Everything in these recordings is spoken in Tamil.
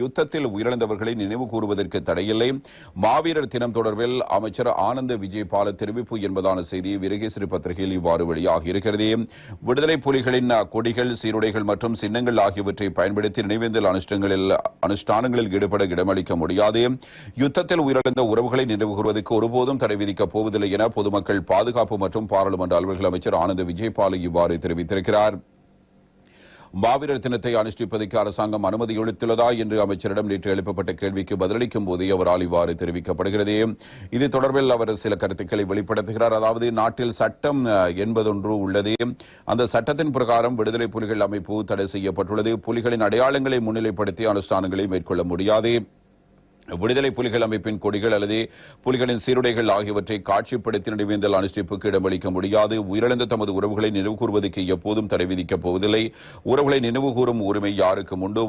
யுத்தத்தில் உயிரிழந்தவர்களை நினைவு கூறுவதற்கு தடையில்லை. மாவீரர் தினம் தொடர்பில் அமைச்சர் ஆனந்த விஜயபால தெரிவிப்பு என்பதான செய்தி விரகேசரி பத்திரிகையில் இவ்வாறு வெளியாகி இருக்கிறது. விடுதலை புலிகளின் கொடிகள் சீருடைகள் மற்றும் சின்னங்கள் ஆகியவற்றை பயன்படுத்தி நினைவேந்தல் அனுஷ்டங்களில் அனுஷ்டானங்களில் ஈடுபட இடமளிக்க முடியாது. யுத்தத்தில் உயிரிழந்த உறவுகளை நினைவு கூறுவதற்கு ஒருபோதும் தடை விதிக்கப் போவதில்லை என பொதுமக்கள் பாதுகாப்பு மற்றும் பாராளுமன்ற அலுவலர்கள் அமைச்சர் ஆனந்த விஜயபால இவ்வாறு தெரிவித்திருக்கிறார். மாவீரர் தினத்தை அனுஷ்டிப்பதற்கு அரசாங்கம் அனுமதி அளித்துள்ளதா என்று அமைச்சரிடம் நேற்று எழுப்பப்பட்ட கேள்விக்கு பதிலளிக்கும் போதே அவரால் இவ்வாறு தெரிவிக்கப்படுகிறது. இது தொடர்பில் அவர் சில கருத்துக்களை வெளிப்படுத்துகிறார். அதாவது நாட்டில் சட்டம் என்பதொன்று உள்ளது. அந்த சட்டத்தின் பிரகாரம் விடுதலை புலிகள் அமைப்பு தடை செய்யப்பட்டுள்ளது. புலிகளின் அடையாளங்களை முன்னிலைப்படுத்தி அனுஷ்டானங்களை மேற்கொள்ள முடியாது. விடுதலை புலிகள் அமைப்பின் கொடிகள் அல்லது புலிகளின் சீருடைகள் ஆகியவற்றை காட்சிப்படுத்தி நினைவேந்தல் அனுஷ்டிப்புக்கு இடமளிக்க முடியாது. உயிரிழந்த தமது உறவுகளை நினைவு கூறுவதற்கு எப்போதும் தடை விதிக்கப் போவதில்லை. உறவுகளை நினைவு கூறும் உரிமை யாருக்கும் உண்டு.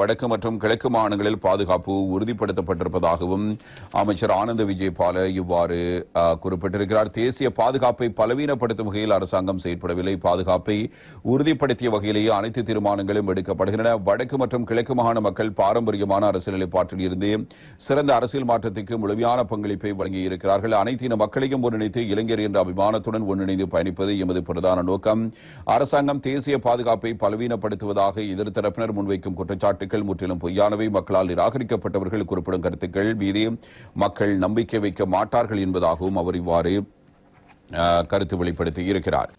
வடக்கு மற்றும் கிழக்கு மாநிலங்களில் பாதுகாப்பு உறுதிப்படுத்தப்பட்டிருப்பதாகவும் அமைச்சர் ஆனந்த விஜயபால இவ்வாறு குறிப்பிட்டிருக்கிறார். தேசிய பாதுகாப்பை பலவீனப்படுத்தும் வகையில் அரசாங்கம் செயற்படவில்லை. பாதுகாப்பை உறுதிப்படுத்திய வகையிலேயே அனைத்து தீர்மானங்களும் எடுக்கப்படுகின்றன. வடக்கு மற்றும் கிழக்கு மாகாண மக்கள் பாரம்பரியமான அரசியல் நிலைப்பாட்டில் இருந்து சிறந்த அரசியல் மாற்றத்திற்கு முழுமையான பங்களிப்பை வழங்கியிருக்கிறார்கள். அனைத்து இன மக்களையும் ஒன்றிணைத்து இளைஞர் என்ற அபிமானத்துடன் ஒன்றிணைந்து பயணிப்பது எமது பிரதான நோக்கம். அரசாங்கம் தேசிய பாதுகாப்பை பலவீனப்படுத்துவதாக எதிர்த்தரப்பினர் முன்வைக்கும் குற்றச்சாட்டுகள் முற்றிலும் பொய்யானவை. மக்களால் நிராகரிக்கப்பட்டவர்கள் குறிப்பிடும் கருத்துக்கள் மீது மக்கள் நம்பிக்கை வைக்க மாட்டார்கள் என்பதாகவும் அவர் இவ்வாறு கருத்து வெளிப்படுத்தி இருக்கிறார்.